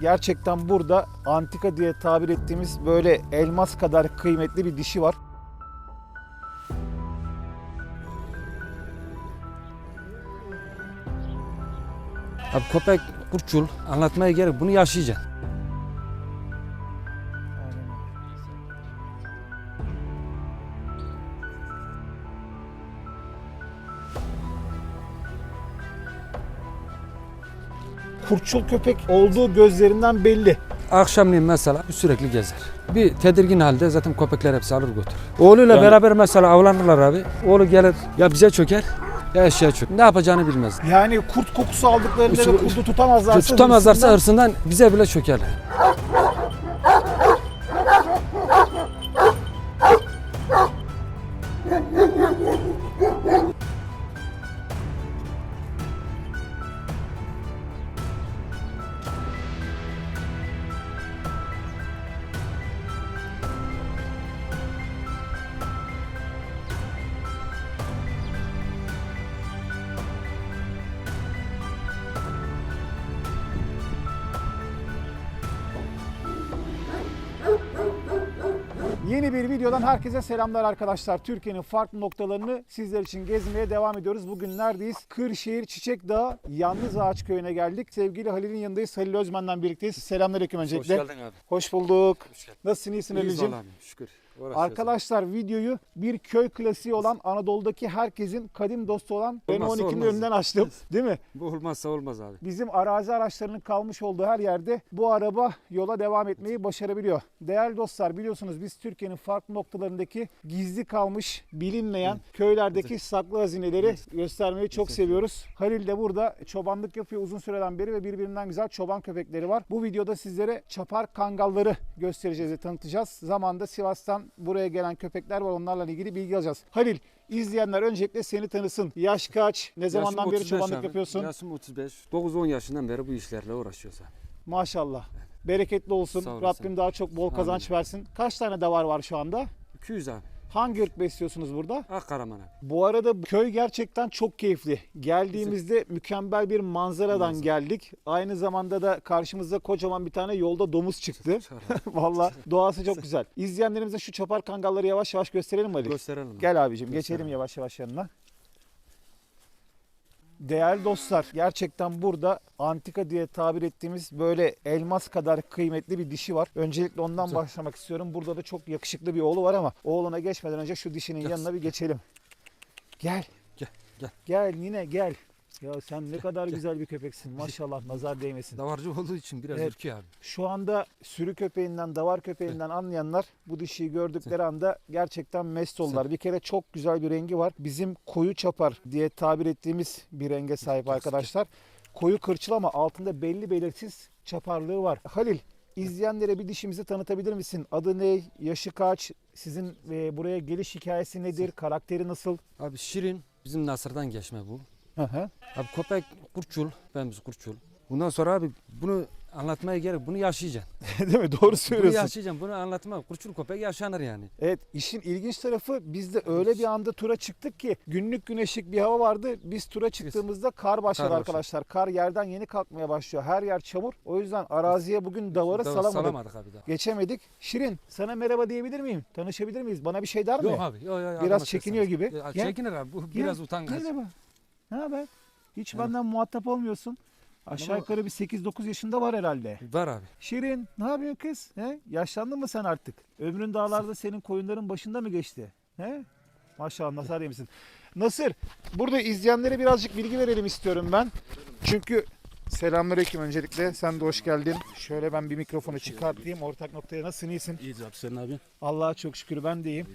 Gerçekten burada antika diye tabir ettiğimiz böyle elmas kadar kıymetli bir dişi var. Abi köpek kurçul anlatmaya gerek bunu yaşayacaksın. Kurtçul köpek olduğu gözlerinden belli. Akşamleyin mesela sürekli gezer. Bir tedirgin halde zaten köpekler hepsi alır götürür. Oğluyla Yani- beraber mesela avlanırlar abi. Oğlu gelir ya bize çöker ya eşeğe çöker. Ne yapacağını bilmez. Yani kurt kokusu aldıklarında Usul- ve kurdu tutamazlarsa Tutamazlarsa hırsından- hırsından bize bile çökerler. Yeni bir videodan herkese selamlar arkadaşlar. Türkiye'nin farklı noktalarını sizler için gezmeye devam ediyoruz. Bugün neredeyiz? Kırşehir Çiçek Dağı Yalnız Ağaç Köyü'ne geldik. Sevgili Halil'in yanındayız. Halil Özmen'den birlikteyiz. Selamünaleyküm öncelikle. abi. Hoş bulduk. Hoş geldin. Nasılsın iyisin İyiyiz Halil'ciğim? vallahi, şükür. Uğraşıyoruz. Arkadaşlar videoyu bir köy klasiği olan Anadolu'daki herkesin kadim dostu olan Renault Olmazsa 12'nin olmaz. önünden açtım. Değil mi? Bu olmazsa olmaz abi. Bizim arazi araçlarının kalmış olduğu her yerde bu araba yola devam etmeyi başarabiliyor. Değerli dostlar biliyorsunuz biz Türkiye'nin farklı noktalarındaki gizli kalmış, bilinmeyen köylerdeki saklı hazineleri göstermeyi çok seviyoruz. Halil de burada çobanlık yapıyor uzun süreden beri ve birbirinden güzel çoban köpekleri var. Bu videoda sizlere çapar kangalları göstereceğiz ve tanıtacağız. Zamanda Sivas'tan buraya gelen köpekler var onlarla ilgili bilgi alacağız. Halil izleyenler öncelikle seni tanısın. Yaş kaç? Ne zamandan Yaşım beri 35 çobanlık abi. yapıyorsun? Yaşım 35. 9-10 yaşından beri bu işlerle uğraşıyoruz abi. Maşallah. Bereketli olsun. Sağ olasın. Rabbim daha çok bol kazanç versin. Kaç tane davar var şu anda? 200 abi. Hangi ırk besliyorsunuz burada? Akkaraman abi. Bu arada köy gerçekten çok keyifli. Geldiğimizde mükemmel bir manzaradan Manzara. geldik. Aynı zamanda da karşımızda kocaman bir tane yolda domuz çıktı. Valla doğası çok güzel. İzleyenlerimize şu çapar kangalları yavaş yavaş gösterelim mi Ali? Gösterelim. Gel abicim Göster geçelim yavaş yavaş yanına. Değerli dostlar gerçekten burada antika diye tabir ettiğimiz böyle elmas kadar kıymetli bir dişi var. Öncelikle ondan Güzel. başlamak istiyorum. Burada da çok yakışıklı bir oğlu var ama oğluna geçmeden önce şu dişinin Gel. yanına bir geçelim. Gel. Gel, gel. Gel yine gel. Ya sen ne kadar güzel bir köpeksin maşallah nazar değmesin. Davarcı olduğu için biraz Evet. ürküyor abi. Şu anda sürü köpeğinden, davar köpeğinden anlayanlar bu dişiyi gördükleri anda gerçekten mest oldular. Bir kere çok güzel bir rengi var. Bizim koyu çapar diye tabir ettiğimiz bir renge sahip arkadaşlar. Koyu kırçıl ama altında belli belirsiz çaparlığı var. Halil, izleyenlere bir dişimizi tanıtabilir misin? Adı ne? Yaşı kaç? Sizin e, buraya geliş hikayesi nedir? Karakteri nasıl? Abi Şirin bizim Nasır'dan geçme bu. Hı hı. Abi köpek kurçul, ben biz kurçul. Bundan sonra abi bunu anlatmaya gerek bunu yaşayacaksın. Değil mi? Doğru Bunu söylüyorsun. yaşayacaksın. Bunu anlatmak. Kurçul köpek yaşanır yani. Evet işin ilginç tarafı biz de öyle bir anda tura çıktık ki günlük güneşlik bir hava vardı. Biz tura çıktığımızda kar başladı başladı. arkadaşlar. Kar yerden yeni kalkmaya başlıyor. Her yer çamur. O yüzden araziye bugün davarı Davar salamadık. salamadık abi daha. Geçemedik. Şirin sana merhaba diyebilir miyim? Tanışabilir miyiz? Bana bir şey der mi? Yok abi. Yok, yok, Biraz çekiniyor gibi. Ya. Çekinir abi. Bu biraz utangaç. Merhaba. Ne haber? Hiç Merhaba. benden muhatap olmuyorsun. Aşağı Ama- yukarı bir 8-9 yaşında var herhalde. Var abi. Şirin ne yapıyorsun kız? He? Yaşlandın mı sen artık? Ömrün dağlarda senin koyunların başında mı geçti? He? Maşallah nazar yemişsin. Nasır burada izleyenlere birazcık bilgi verelim istiyorum ben. Çünkü selamünaleyküm öncelikle. Sen de hoş geldin. Şöyle ben bir mikrofonu çıkartayım. Ortak noktaya nasılsın iyisin? İyiyiz abi sen abi. Allah'a çok şükür ben de iyiyim.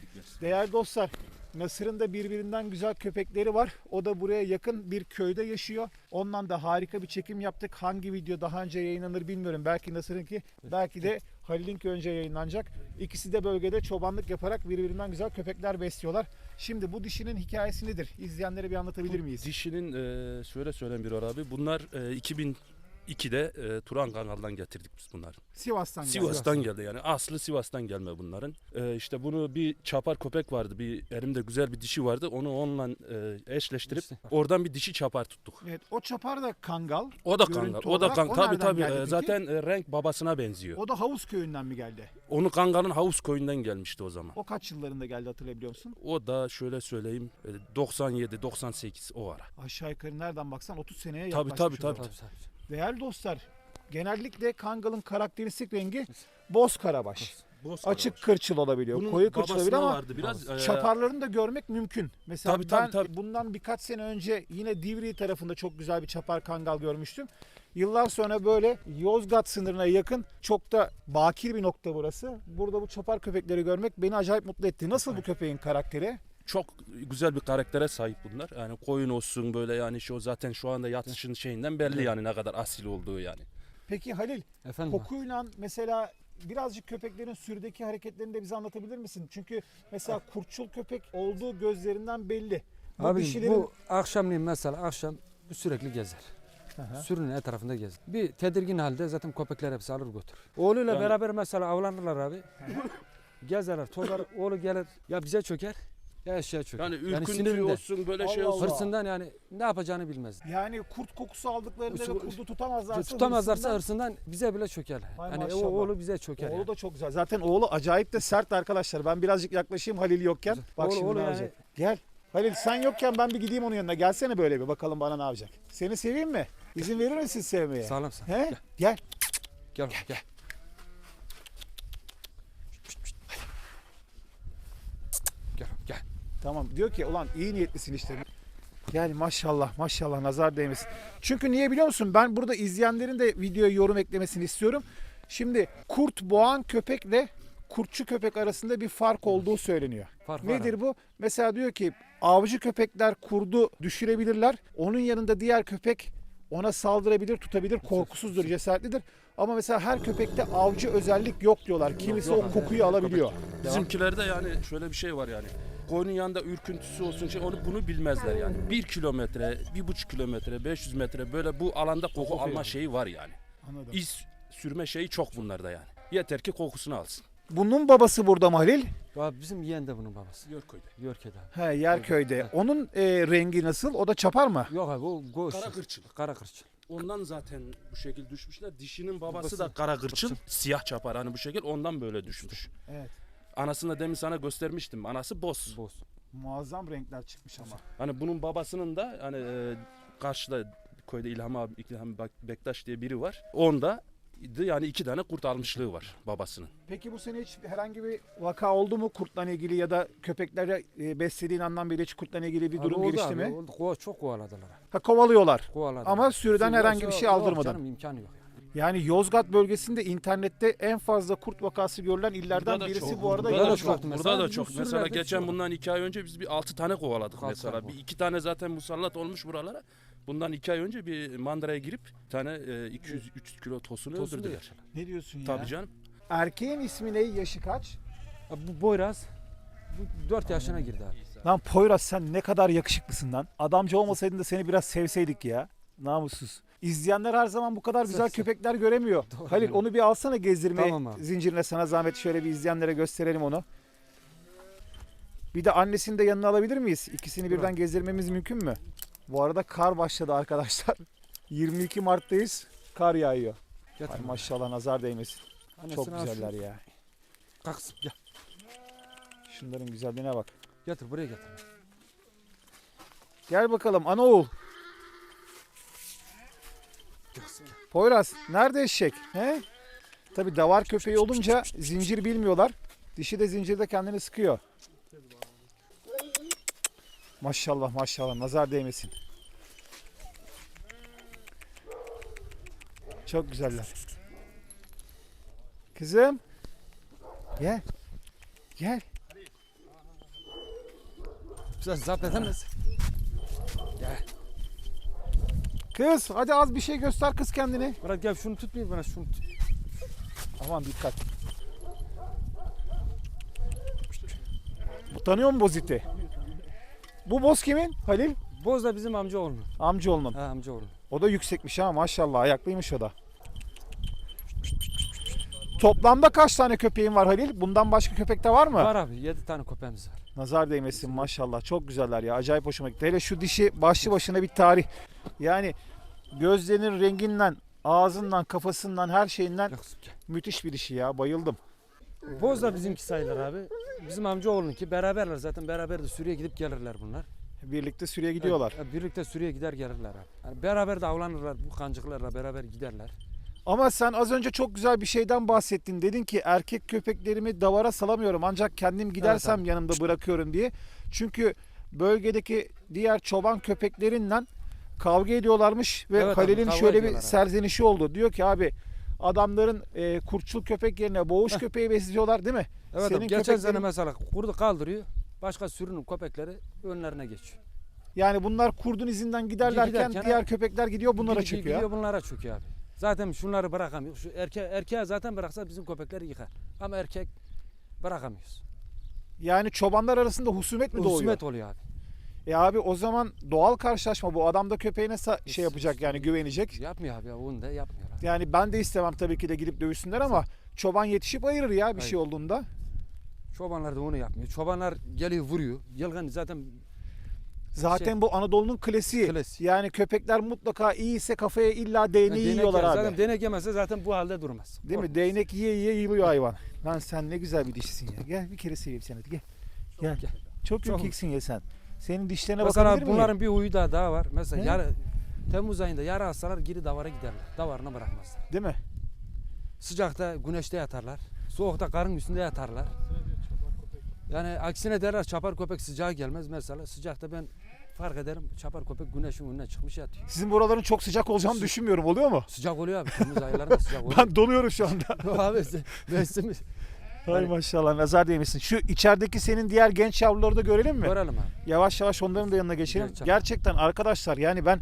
Değerli dostlar, Nasır'ın da birbirinden güzel köpekleri var. O da buraya yakın bir köyde yaşıyor. Ondan da harika bir çekim yaptık. Hangi video daha önce yayınlanır bilmiyorum. Belki Nasır'ınki, belki de Halil'inki önce yayınlanacak. İkisi de bölgede çobanlık yaparak birbirinden güzel köpekler besliyorlar. Şimdi bu dişinin hikayesi nedir? İzleyenlere bir anlatabilir miyiz? Dişinin e, şöyle söyleyeyim bir abi. Bunlar e, 2000 iki de e, Turan Kangal'dan getirdik biz bunları. Sivas'tan geldi. Sivas'tan geldi yani aslı Sivas'tan gelme bunların. E, işte bunu bir çapar köpek vardı bir elimde güzel bir dişi vardı onu onunla e, eşleştirip Dişi. oradan bir dişi çapar tuttuk. Evet, o çapar da kangal. O da Görüntü Kangal. O da olarak Kangal. Tabii nereden tabii. geldi E, peki? zaten e, renk babasına benziyor. O da Havuz köyünden mi geldi? Onu Kangal'ın Havuz köyünden gelmişti o zaman. O kaç yıllarında geldi hatırlayabiliyor musun? O da şöyle söyleyeyim e, 97 98 o ara. Aşağı yukarı nereden baksan 30 seneye Tabii, yaklaşmış tabii, o tabii. zaman. Tabii, tabii. Değerli dostlar, genellikle kangalın karakteristik rengi boz karabaş. Açık kırçıl olabiliyor, Bunun koyu kırçıl olabilir babasına ama vardı biraz. e, çaparlarını da görmek mümkün. Mesela Tabii, tabii, ben tabii. bundan birkaç sene önce yine Divriği tarafında çok güzel bir çapar kangal görmüştüm. Yıllar sonra böyle Yozgat sınırına yakın çok da bakir bir nokta burası. Burada bu çapar köpekleri görmek beni acayip mutlu etti. Nasıl bu köpeğin karakteri? Çok güzel bir karaktere sahip bunlar. Yani koyun olsun böyle yani şu zaten şu anda yatışın şeyinden belli yani ne kadar asil olduğu yani. Peki Halil, Efendim kokuyla mesela birazcık köpeklerin sürüdeki hareketlerini de bize anlatabilir misin? Çünkü mesela kurtçul köpek olduğu gözlerinden belli. Bu Abi dişilerin... bu akşamleyin mesela akşam bu sürekli gezer. Aha. Sürünün etrafında gezer. Bir tedirgin halde zaten köpekler hepsi alır götürür. Oğluyla Yani- beraber mesela avlanırlar abi. Gezerler, tozar, oğlu gelir ya bize çöker ya eşeğe çöker. Yani ürküntü sinirinden, olsun böyle şey Allah olsun. Allah. hırsından yani ne yapacağını bilmez. Yani kurt kokusu aldıklarında ve kurdu tutamazlarsa Tutamazlarsa hırsından- hırsından bize bile çöker. Hay Yani o maşallah. oğlu bize çöker. Oğlu yani. da çok güzel. Zaten oğlu acayip de sert arkadaşlar. Ben birazcık yaklaşayım Halil yokken. Bak Oğlu- şimdi oğlu ne yani-. Gel. Halil sen yokken ben bir gideyim onun yanına. Gelsene böyle bir bakalım bana ne yapacak. Seni seveyim mi? İzin verir misin sevmeye? Sağlam sağlam. He? Gel. Gel gel. gel. Gel gel. Tamam. Diyor ki ulan iyi niyetlisin işte. Gel maşallah maşallah nazar değmesin. Çünkü niye biliyor musun? Ben burada izleyenlerin de videoya yorum eklemesini istiyorum. Şimdi kurt boğan köpekle kurtçu köpek arasında bir fark olduğu söyleniyor. Fark Nedir bu? Mesela diyor ki avcı köpekler kurdu düşürebilirler. Onun yanında diğer köpek ona saldırabilir, tutabilir, korkusuzdur, cesaretlidir. Ama mesela her köpekte avcı özellik yok diyorlar. Kimisi o kokuyu alabiliyor. Bizimkilerde yani şöyle bir şey var yani. Koyunun yanında ürküntüsü olsun şey onu bunu bilmezler yani. Bir kilometre, bir buçuk kilometre, 500 metre böyle bu alanda koku alma şeyi var yani. Anladım. İz sürme şeyi çok bunlarda yani. Yeter ki kokusunu alsın. Bunun babası burada mı Halil? Abi bizim yeğen de bunun babası. Yorköy'de. Abi. He Yerköy'de. Onun e, rengi nasıl? O da çapar mı? Yok abi o goş. Kara kırçıl. Kara kırçıl. Ondan zaten bu şekil düşmüşler. Dişinin babası Babası. da kara kırçıl, siyah çapar hani bu şekil ondan böyle düşmüş. Evet. Anasını da demin sana göstermiştim. Anası boz. Boz. Muazzam renkler çıkmış ama. Hani bunun babasının da hani e, karşıda köyde İlham abi İlham Bek- Bektaş diye biri var. Onda yani iki tane kurt almışlığı var babasının. Peki bu sene hiç herhangi bir vaka oldu mu kurtla ilgili ya da köpeklere e, beslediğin andan beri hiç kurtla ilgili bir Abi durum oldu gelişti abi, mi? Oldu. Kova, çok kovaladılar. Ha kovalıyorlar. Kovaladılar. Ama sürüden Sürü- herhangi bir şey yok aldırmadan. Canım, imkanı yok. Yani. Yozgat bölgesinde internette en fazla kurt vakası görülen illerden Burada da birisi çok, bu arada burada da Yozgat. çok. Mesela burada da çok. Mesela geçen çok. bundan iki ay önce biz bir altı tane kovaladık Altı mesela. tane Bir iki tane zaten musallat olmuş buralara. Bundan iki ay önce bir mandıraya girip bir tane e, 200 300 kilo tosunu Tosunu öldürdüler. Ne diyorsun ya? Tabii canım. Erkeğin ismi ne? Yaşı kaç? Abi bu Boyraz bu 4 yaşına girdi abi. Lan Poyraz sen ne kadar yakışıklısın lan. Adamcı olmasaydın da seni biraz sevseydik ya. Namussuz. İzleyenler her zaman bu kadar güzel köpekler göremiyor. Doğru. Halil onu bir alsana gezdirmeye Tamam abi. zincirine sana zahmet şöyle bir izleyenlere gösterelim onu. Bir de annesini de yanına alabilir miyiz? İkisini Dur birden gezdirmemiz mümkün mü? Bu arada kar başladı arkadaşlar. 22 Mart'tayız. Kar yağıyor. Ay maşallah nazar değmesin. Annesini Çok al güzeller şunu. ya. Kalksın gel. Şunların güzelliğine bak. Getir buraya getir. Gel bakalım anaoğul. Poyraz nerede eşek? He? Tabi davar köpeği olunca zincir bilmiyorlar. Dişi de zincirde kendini sıkıyor. Maşallah maşallah nazar değmesin. Çok güzeller. Kızım. Gel. Gel. Zapt edemezsin. Kız hadi az bir şey göster kız kendini. Murat gel şunu tut bir bana şunu tut. Aman dikkat. Bu tanıyor mu Bozit'i? Bu boz kimin? Halil? Boz da bizim amca oğlunun. Amcaoğlunun. Ha amca oğlunun. O da yüksekmiş ha maşallah ayaklıymış o da. Toplamda kaç tane köpeğin var Halil? Bundan başka köpek de var mı? Var abi 7 tane köpeğimiz var. Nazar değmesin maşallah. Çok güzeller ya. Acayip hoşuma gitti. Hele şu dişi başlı başına bir tarih. Yani gözlerinin renginden, ağzından, kafasından, her şeyinden müthiş bir dişi ya. Bayıldım. Boz da bizimki sayılır abi. Bizim amcaoğlunki beraberler zaten beraber de sürüye gidip gelirler bunlar. Birlikte sürüye gidiyorlar. Evet, birlikte sürüye gider gelirler abi. Yani beraber de avlanırlar bu kancıklarla beraber giderler. Ama sen az önce çok güzel bir şeyden bahsettin. Dedin ki erkek köpeklerimi davara salamıyorum ancak kendim gidersem abi. yanımda bırakıyorum diye. Çünkü bölgedeki diğer çoban köpekleriyle kavga ediyorlarmış ve Evet Halil'in şöyle bir serzenişi oldu. Diyor ki abi adamların e, kurtçul köpek yerine boğuş köpeği besliyorlar değil mi? Evet Senin abi, geçen sene köpeklerin- mesela kurdu kaldırıyor. Başka sürünün köpekleri önlerine geçiyor. Yani bunlar kurdun izinden giderlerken Giderken diğer abi, köpekler gidiyor bunlara Gidiyor- çöküyor. Gidiyor bunlara çöküyor abi. Zaten şunları bırakamıyor. Şu erke, erkeğe zaten bıraksa bizim köpekleri yıkar. Ama erkek bırakamıyoruz. Yani çobanlar arasında husumet mi doğuyor? Husumet oluyor abi. E abi o zaman doğal karşılaşma bu. Adam da köpeğine sa- şey yapacak yani güvenecek. Yapmıyor abi ya onu da yapmıyor abi. Yani ben de istemem tabii ki de gidip dövüşsünler ama çoban yetişip ayırır ya bir şey olduğunda. Çobanlar da onu yapmıyor. Çobanlar geliyor vuruyor. Yılgın zaten Zaten Şey- bu Anadolu'nun klasiği. Klasiği. Yani köpekler mutlaka iyiyse kafaya illa değneği Değnek yiyorlar yer. abi. Zaten değnek yemezse zaten bu halde durmaz. Değil mi? Korkmaz. Değnek yiye yiye yığılıyor hayvan. Lan sen ne güzel bir dişisin ya. Gel bir kere seveyim seni hadi gel. Gel. Gel. Çok Çok- ürkeksin ya sen. Senin dişlerine Mesela bakabilir miyim? bunların bir huyu da daha var. Mesela He? yarı, Temmuz ayında yara hastalar geri davara giderler. Davarına bırakmazlar. Değil mi? Sıcakta güneşte yatarlar. Soğukta karın üstünde yatarlar. Yani aksine derler çapar köpek sıcağa gelmez. Mesela sıcakta ben fark ederim çapar köpek güneşin önüne çıkmış yatıyor. Sizin buraların çok sıcak olacağını Sı- düşünmüyorum. Oluyor mu? Sıcak oluyor abi. Temmuz aylarında sıcak oluyor. Ben donuyorum şu anda. Abi mevsimi Hay Hani- maşallah nazar değmesin. Şu içerideki senin diğer genç yavruları da görelim mi? görelim abi. Yavaş yavaş onların da yanına geçelim. Geçelim. Gerçekten arkadaşlar yani ben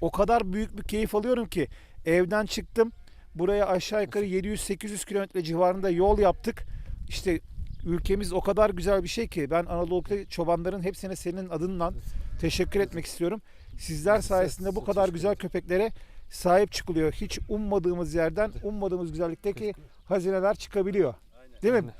o kadar büyük bir keyif alıyorum ki evden çıktım. Buraya aşağı yukarı 700-800 kilometre civarında yol yaptık. İşte ülkemiz o kadar güzel bir şey ki ben Anadolu'da çobanların hepsine senin adından teşekkür etmek istiyorum. Sizler sayesinde bu kadar güzel köpeklere sahip çıkılıyor. Hiç ummadığımız yerden, ummadığımız güzellikteki hazineler çıkabiliyor. Değil mi?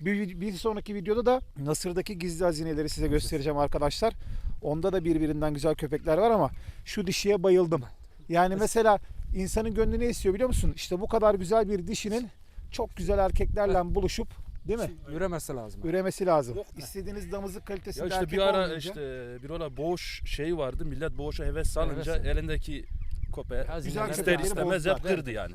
Bir, bir sonraki videoda da Nasır'daki gizli hazineleri size göstereceğim arkadaşlar. Onda da birbirinden güzel köpekler var ama şu dişiye bayıldım. Yani mesela insanın gönlü ne istiyor biliyor musun? İşte bu kadar güzel bir dişinin çok güzel erkeklerle buluşup değil mi? Üremesi lazım. Üremesi lazım. İstediğiniz damızlık Ya kalitesinde işte erkek bir ara olmayınca- işte bir ara boğuş şeyi vardı. Millet boğuşa heves salınca Heves. elindeki köpeği Hazineler- Güzel ister istemez hep kırdı yani.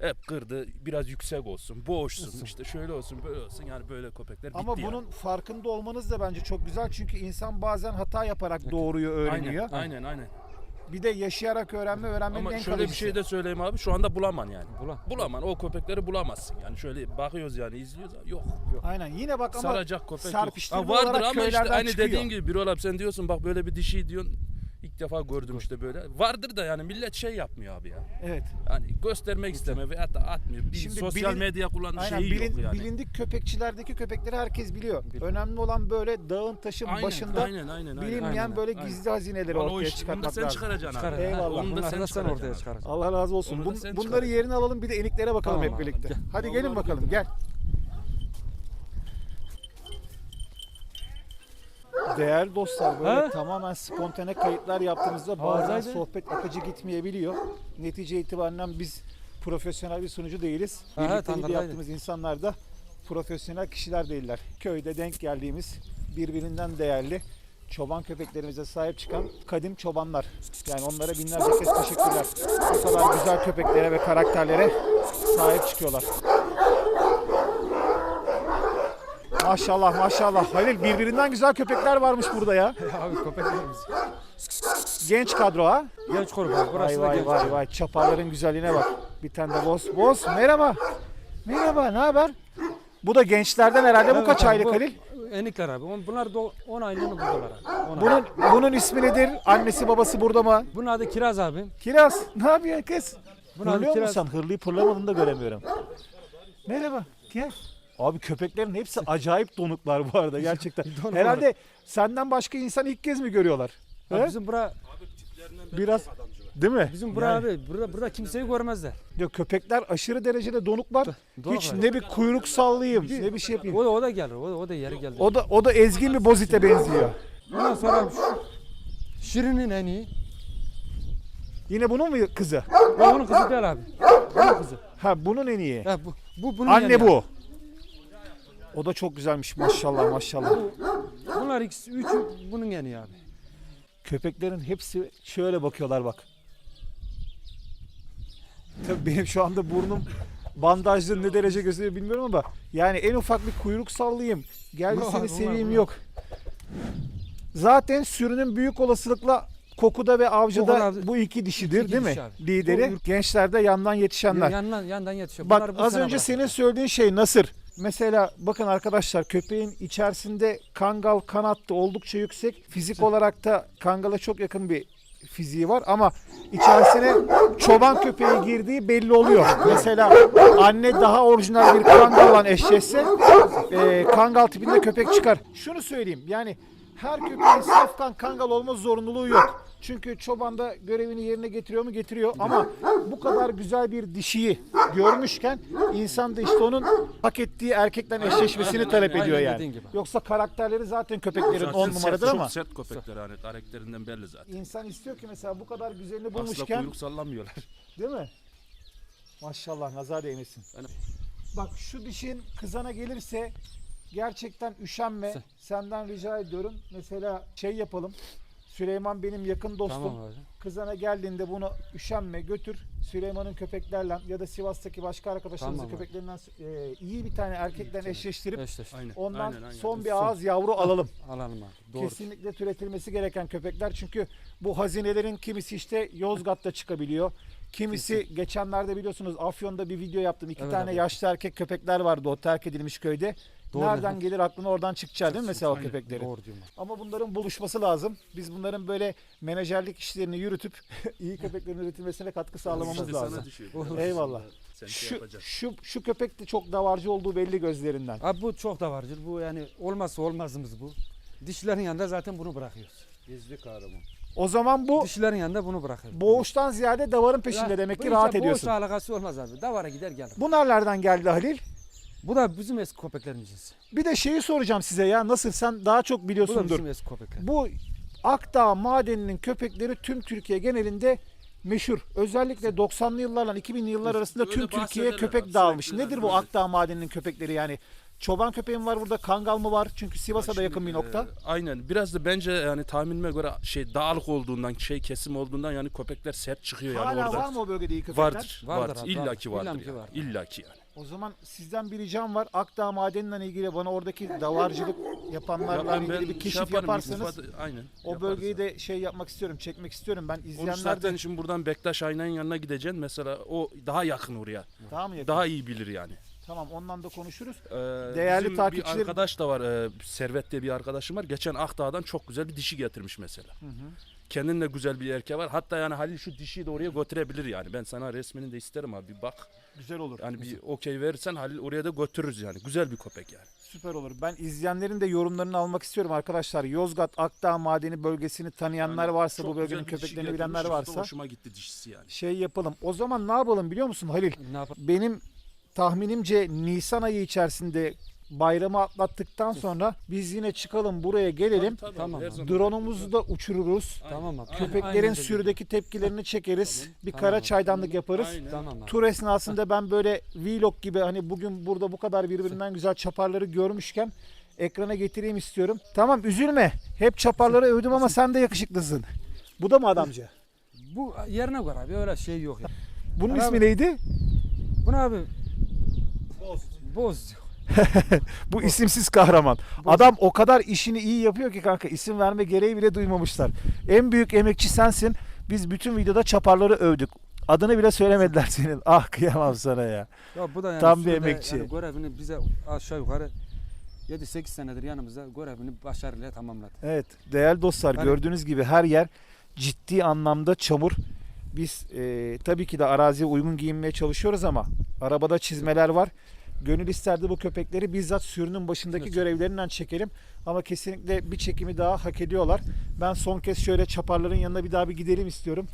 Hep kırdı. Biraz yüksek olsun, boğuşsun, Olsun. işte şöyle olsun, böyle olsun. Yani böyle köpekler bitti Ama yani. bunun farkında olmanız da bence çok güzel. Çünkü insan bazen hata yaparak doğruyu öğreniyor. Aynen, aynen, aynen. Bir de yaşayarak öğrenme öğrenmenin Ama en şöyle bir kalıcısı. şey de söyleyeyim abi. Şu anda bulaman yani. Bulan. Bulaman. O köpekleri bulamazsın. Yani şöyle bakıyoruz yani izliyoruz. Yok. Aynen yine bak ama Saracak köpek yok. serpiştirme Ha, vardır ama işte köylerden aynı çıkıyor. dediğin gibi bir olap sen diyorsun bak böyle bir dişi diyorsun. İlk defa gördüm işte böyle. Vardır da yani millet şey yapmıyor abi ya. Evet. Yani göstermek istemiyor ve hatta atmıyor. Bir Şimdi sosyal bilin- medya kullandığı Aynen şeyi bilin- yok yani. bilindik köpekçilerdeki köpekleri herkes biliyor. Önemli olan böyle dağın taşın Aynen, başında aynen, aynen, aynen. bilinmeyen aynen, böyle aynen. gizli hazineleri Vallahi o ortaya iş- Onu da çıkartmak sen lazım. çıkaracaksın Çıkar. abi. Eyvallah. Ha, Onu da sen da sen çıkaracaksın ortaya abi. çıkaracaksın. Allah razı olsun. Onu da Bun- sen bunları yerine alalım bir de eniklere bakalım Tamam hep abi, birlikte. gel. Hadi gelin Vallahi bakalım gel. Değerli dostlar böyle Ha? tamamen spontane kayıtlar yaptığımızda bazen Havadaydı. sohbet akıcı gitmeyebiliyor. Netice itibariyle biz profesyonel bir sunucu değiliz. Aha, Birlikte video yaptığımız insanlar da profesyonel kişiler değiller. Köyde denk geldiğimiz birbirinden değerli çoban köpeklerimize sahip çıkan kadim çobanlar. Yani onlara binlerce kez teşekkürler. Bu kadar güzel köpeklere ve karakterlere sahip çıkıyorlar. Maşallah maşallah. Halil birbirinden güzel köpekler varmış burada ya. abi köpeklerimiz. Genç kadro ha. Genç korku abi. Burası Vay da vay genç. vay vay. Çaparların güzelliğine bak. Bir tane de boz. Boz merhaba. Merhaba ne haber? Bu da gençlerden herhalde bu kaç aylık Halil? Enikler abi. On- Bunlar da 10 aylığını buradalar abi. 10 Bunun bunun ismi nedir? Annesi babası burada mı? Bunun adı Kiraz abi. Kiraz. Ne yapıyorsun kız? Bunun adı Hırlıyor Kiraz. musun sen? Hırlayıp hırlamadığını da göremiyorum. Merhaba. Gel. Abi köpeklerin hepsi acayip donuklar bu arada gerçekten. Donuk Herhalde senden başka insan ilk kez mi görüyorlar? Abi? Bizim bura Biraz Değil mi? Bizim Yani- abi burada burada kimseyi görmezler. Yok, köpekler aşırı derecede donuklar. Doğal Hiç ne bir kuyruk sallayayım, ne bir şey yapayım. O da o da gelir. O da, o da yeri geldi. O da o da ezgin bir bozite benziyor. Ondan sonra şu Şirin'in en iyi. Yine bunun mu kızı? O onun kızı değil abi. Onun kızı. Ha bunun en iyi. Ha, bu, bu bunun Anne yeni bu. O da çok güzelmiş maşallah maşallah. Bunlar ikisi üçü bunun en iyi abi. Köpeklerin hepsi şöyle bakıyorlar bak. Tabii benim şu anda burnum bandajlı ne derece gözüküyor bilmiyorum ama yani en ufak bir kuyruk sallayayım. Gel bir seni seveyim yok. Zaten sürünün büyük olasılıkla kokuda ve avcıda Kokuda- bu iki dişidir İki değil mi? dişi abi. Lideri. Gençlerde yandan yetişenler. Yandan, yandan yetişiyor. Bak Bunlar bu az sene önce bırakıyor. senin söylediğin şey Nasır. Mesela bakın arkadaşlar köpeğin içerisinde kangal kanattı oldukça yüksek. Fizik olarak da kangala çok yakın bir fiziği var ama içerisine çoban köpeği girdiği belli oluyor. Mesela anne daha orijinal bir kangalla eşleşse e, kangal tipinde köpek çıkar. Şunu söyleyeyim yani her köpeğin safkan kangal olma zorunluluğu yok. Çünkü çoban da görevini yerine getiriyor mu? Getiriyor. Ama bu kadar güzel bir dişiyi görmüşken insan da işte onun hak ettiği erkekten eşleşmesini talep aynen ediyor dediğin yani. gibi. Yoksa karakterleri zaten köpeklerin Zaten 10 sert- numaradır çok ama sert köpekler hani karakterinden belli zaten. insan istiyor ki mesela bu kadar güzelini Asla bulmuşken kuyruk sallamıyorlar. Değil mi? Maşallah nazar değmesin. Bak şu dişin kızana gelirse gerçekten üşenme. Sen- Senden rica ediyorum. Mesela şey yapalım. Süleyman benim yakın dostum. Tamam abi. Kızana geldiğinde bunu üşenme götür. Süleyman'ın köpeklerle ya da Sivas'taki başka arkadaşlarımızın Tamam abi. köpeklerinden e, iyi bir tane erkekten eşleştirip Eşleşti. Aynen. ondan aynen, aynen. son bir ağız yavru alalım. Alalım abi. Doğru. Kesinlikle türetilmesi gereken köpekler çünkü bu hazinelerin kimisi işte Yozgat'ta çıkabiliyor. Kimisi geçenlerde biliyorsunuz Afyon'da bir video yaptım. İki Evet tane abi. yaşlı erkek köpekler vardı o terk edilmiş köyde. Doğru. Nereden gelir aklına oradan çıkacak değil mi mesela o Aynen. köpeklerin? Doğru diyorum. Ama bunların buluşması lazım. Biz bunların böyle menajerlik işlerini yürütüp iyi köpeklerin üretilmesine katkı sağlamamız İşte sana lazım. düşüyor. Eyvallah. Sen şey Şu, yapacaksın. şu, şu köpek de çok davarcı olduğu belli gözlerinden. Abi bu çok da vardır. Bu yani olmazsa olmazımız bu. Dişlerin yanında zaten bunu bırakıyoruz. Gizli kahraman. O zaman bu Dişlerin yanında bunu bırakıyoruz. boğuştan ziyade davarın peşinde Ya, demek bu ki işe rahat boğuşla ediyorsun. alakası olmaz abi. Davara gider gelir. Bunlar nereden geldi Halil? Bu da bizim eski köpeklerin cinsi. Bir de şeyi soracağım size ya nasıl sen daha çok Bu da biliyorsundur. bizim eski köpekler. Bu Akdağ madeninin köpekleri tüm Türkiye genelinde meşhur. Özellikle 90'lı yıllarla 2000'li yıllar arasında Öyle tüm Türkiye'ye bahsederler köpek abi, dağılmış. sürekli Nedir bu böyle. Akdağ madeninin köpekleri yani? Çoban köpeğim var burada, kangal mı var? Çünkü Sivas'a da Şimdi, yakın bir nokta. e, aynen. Biraz da bence yani tahminime göre şey dağlık olduğundan, şey kesim olduğundan yani köpekler sert çıkıyor yani Hala orada. var mı o bölgede iyi köpekler? Vardır. Vardır Vardır. abi, İlla vardır. ki vardır. İlla ki yani. vardır. İlla ki yani. O zaman sizden bir ricam var. Akdağ madeniyle ilgili bana oradaki davarcılık yapanlarla Ya ben- ilgili bir şey keşif yaparım, yaparsanız iltifat- aynen. o yaparız bölgeyi abi. de şey yapmak istiyorum, çekmek istiyorum. Ben Onu izleyenler zaten de şimdi buradan Bektaş Aynay'ın yanına gideceksin. Mesela o daha yakın oraya. daha mı yakın? Daha iyi bilir yani. Tamam ondan da konuşuruz. Ee, Değerli bizim takipçilerim- bir arkadaş da var. e, Servet diye bir arkadaşım var. Geçen Akdağ'dan çok güzel bir dişi getirmiş mesela. Kendinin de güzel bir erkeği var. Hatta yani Halil şu dişiyi de oraya götürebilir yani. Ben sana resmini de isterim abi. Bir bak. Güzel olur. Yani bir okey verirsen Halil oraya da götürürüz yani. Güzel bir köpek yani. Süper olur. Ben izleyenlerin de yorumlarını almak istiyorum arkadaşlar. Yozgat Akdağ Madeni bölgesini tanıyanlar Yani varsa çok bu bölgenin güzel bir dişi köpeklerini bilenler da varsa Hoşuma gitti dişisi yani. şey yapalım. O zaman ne yapalım biliyor musun Halil? Ne yapalım? Benim tahminimce Nisan ayı içerisinde bayramı atlattıktan sonra biz yine çıkalım buraya gelelim. Tabii, Tamam her abi. zaman. Drone'umuzu da uçururuz. Tamam abi. Köpeklerin Aynen sürüdeki tepkilerini çekeriz. Bir Tamam kara çaydanlık yaparız. Aynen. Tamam abi. Tur esnasında ben böyle vlog gibi hani bugün burada bu kadar birbirinden güzel çaparları görmüşken ekrana getireyim istiyorum. Tamam üzülme. Hep çaparları övdüm ama sen de yakışıklısın. Bu da mı adamca? Bu yerine göre abi öyle şey yok ya. Bunun ismi neydi? Bu ne abi? Boz. Boz diyor. Bu isimsiz kahraman. Adam o kadar işini iyi yapıyor ki kanka isim verme gereği bile duymamışlar. En büyük emekçi sensin. Biz bütün videoda çaparları övdük. Adını bile söylemediler senin. Ah kıyamam sana ya. Ya bu da yani Tam bir emekçi. Yani görevini bize aşağı yukarı 7-8 senedir yanımızda görevini başarıyla tamamladı. Evet değerli dostlar Hani- gördüğünüz gibi her yer ciddi anlamda çamur. Biz e, tabii ki de araziye uygun giyinmeye çalışıyoruz ama arabada çizmeler var. Gönül isterdi bu köpekleri bizzat sürünün başındaki Evet. görevlerinden çekelim. Ama kesinlikle bir çekimi daha hak ediyorlar. Ben son kez şöyle çaparların yanına bir daha bir gidelim istiyorum.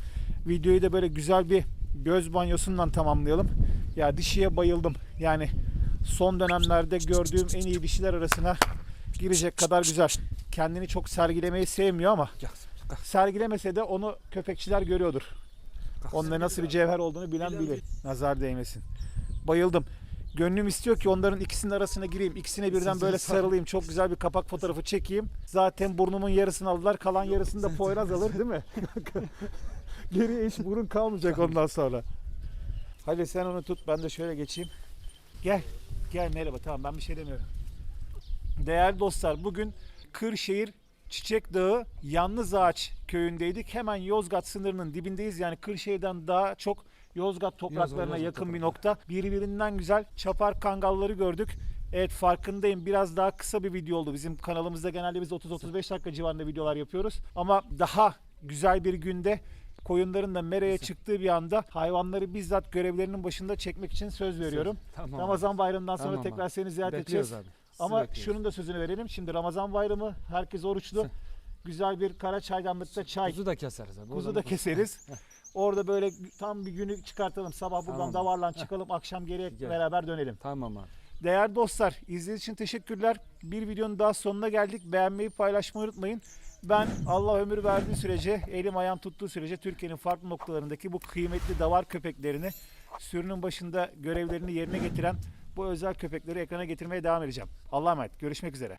Videoyu da böyle güzel bir göz banyosundan tamamlayalım. Ya dişiye bayıldım. Yani son dönemlerde gördüğüm en iyi dişiler arasına girecek kadar güzel. Kendini çok sergilemeyi sevmiyor ama sergilemese de onu köpekçiler görüyordur. Onların nasıl bir cevher olduğunu Bilen bilir. Nazar değmesin. Bayıldım. Gönlüm istiyor ki onların ikisinin arasına gireyim. ikisine birden böyle sarılayım. Çok güzel bir kapak fotoğrafı çekeyim. Zaten burnumun yarısını aldılar. Kalan yarısını da Poyraz alır değil mi? Geriye hiç burun kalmayacak ondan sonra. Hadi sen onu tut. Ben de şöyle geçeyim. Gel. Gel merhaba. Tamam ben bir şey demiyorum. Değerli dostlar bugün Kırşehir Çiçek Dağı Yalnız Ağaç köyündeydik. Hemen Yozgat sınırının dibindeyiz. Yani Kırşehir'den daha çok Yozgat topraklarına Yozgat yakın bir nokta. Birbirinden güzel çapar kangalları gördük. Evet farkındayım. Biraz daha kısa bir video oldu. Bizim kanalımızda genelde biz 30-35 dakika civarında videolar yapıyoruz. Ama daha güzel bir günde koyunların da mereye çıktığı bir anda hayvanları bizzat görevlerinin başında çekmek için söz veriyorum. Tamam. Ramazan bayramından sonra Tamam tekrar seni ziyaret Bekliyoruz edeceğiz. abi. Sizi Ama bekliyoruz. şunun da sözünü verelim. Şimdi Ramazan bayramı herkes oruçlu. Güzel bir kara çaydanlıkta çay, Kuzu da keseriz abi. kuzu da keseriz. Orada böyle tam bir günü çıkartalım. Sabah buradan Tamam. davarlan çıkalım. Akşam geriye Gel. beraber dönelim. Tamam abi. Değerli dostlar izlediğiniz için teşekkürler. Bir videonun daha sonuna geldik. Beğenmeyi paylaşmayı unutmayın. Ben Allah ömür verdiği sürece, elim ayağım tuttuğu sürece Türkiye'nin farklı noktalarındaki bu kıymetli davar köpeklerini sürünün başında görevlerini yerine getiren bu özel köpekleri ekrana getirmeye devam edeceğim. Allah'a emanet. Görüşmek üzere.